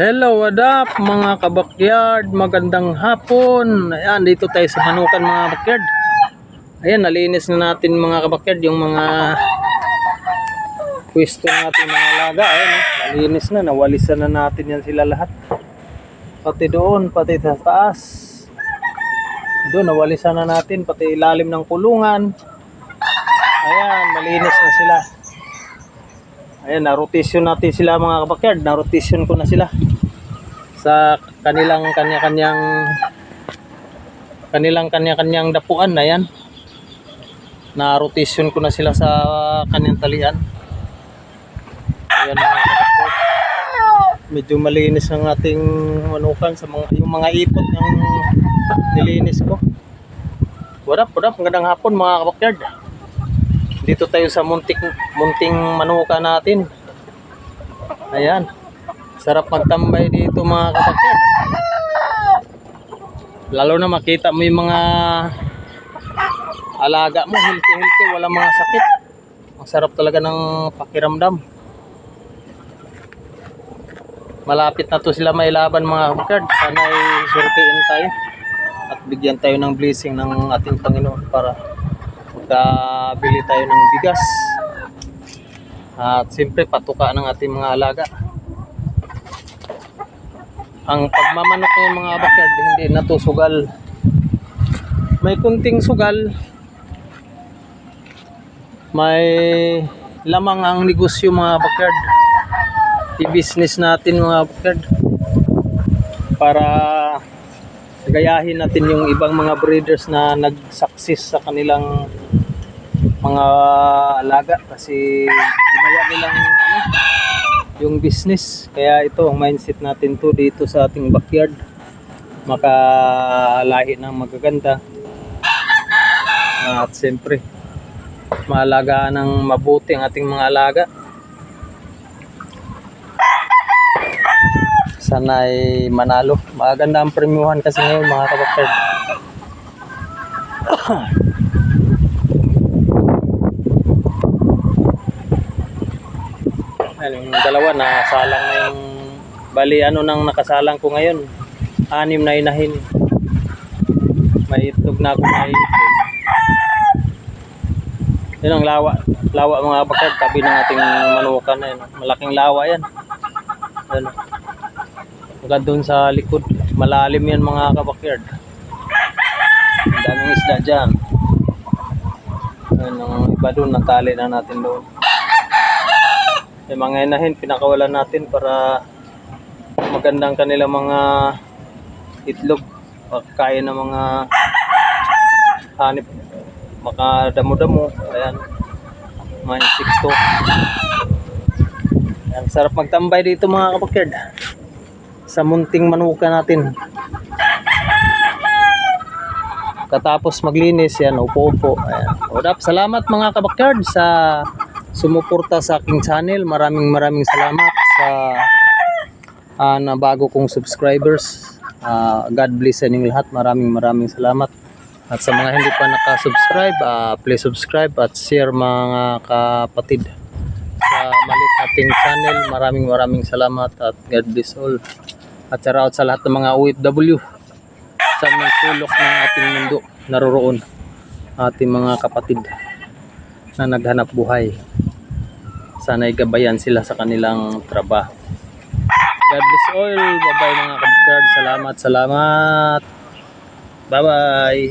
Hello, what up mga kabakyard? Magandang hapon. Ayan, dito tayo sa Manukan mga kabakyard. Ayan, nalinis na natin mga kabakyard yung mga pwesto natin mga alaga. Ayan, oh. nalinis na. Nawalisan na natin yan sila lahat. Pati doon, pati sa taas. Doon, nawalisan na natin. Pati ilalim ng kulungan. Ayan, malinis na sila. Ayan, na-rotation natin sila mga kabakyard. Na-rotation ko na sila sa kanilang kanya-kanyang kanilang kanya-kanyang dapuan na yan. Na-rotation ko na sila sa kanyang talian. Ayan mga kabakyard. Medyo malinis ang ating manukan sa mga yung mga ipot ng nilinis ko. What up, what up? Magandang hapon mga kabakyard. Dito tayo sa muntik munting manuka natin. Ayan. Sarap magtambay dito mga kapatid. Lalo na makita mo yung mga alaga mo, healthy-healthy, walang mga sakit. Ang sarap talaga ng pakiramdam. Malapit na to sila may laban mga kapatid. Sana ay surtiin tayo at bigyan tayo ng blessing ng ating Panginoon para magkabili tayo ng bigas at siyempre patuka ng ating mga alaga ang pagmamanok ng mga backyard hindi na to sugal. May kunting sugal. May lamang ang negosyo mga backyard. I-business natin mga backyard. Para gayahin natin yung ibang mga breeders na nag-success sa kanilang mga alaga. Kasi ginawa nilang ano, yung business. Kaya ito ang mindset natin to dito sa ating backyard. Makalahi ng magaganda. At siyempre, maalagaan ng mabuti ang ating mga alaga. Sana'y manalo. Maganda ang premiuhan kasi ngayon mga kabakyard. Ayan, yung dalawa nakasalang na yung bali ano nang nakasalang ko ngayon? Anim na inahin. May itlog na ako may itlog. Yun ang lawa lawa mga bakad tabi ng ating manukan na yun malaking lawa yan. Ano hanggang doon sa likod. Malalim yan mga kabakyard. Ang daming isda dyan. Ayun ang iba doon natali na natin doon yung mga inahin, pinakawalan natin para magandang kanilang mga itlog. Pagkain ng mga hanip, makadamo-damo. Ayan, mga insekto. Ayan, sarap magtambay dito mga kapakyard. Sa munting manuka natin. Katapos maglinis, yan, upo-upo. Ayan. Up. Salamat mga kabakyard sa sumuporta sa aking channel. Maraming maraming salamat sa ah, na bago kong subscribers. Ah, God bless sa inyong lahat. Maraming maraming salamat. At sa mga hindi pa nakasubscribe, ah, please subscribe at share mga kapatid sa malit nating channel. Maraming maraming salamat at God bless all. At shout out sa lahat ng mga OFW sa mga sulok ng ating mundo naroroon ating mga kapatid na naghanap buhay. Sana'y gabayan sila sa kanilang trabaho. God bless all. Bye-bye mga kabukard. Salamat, salamat. Bye-bye.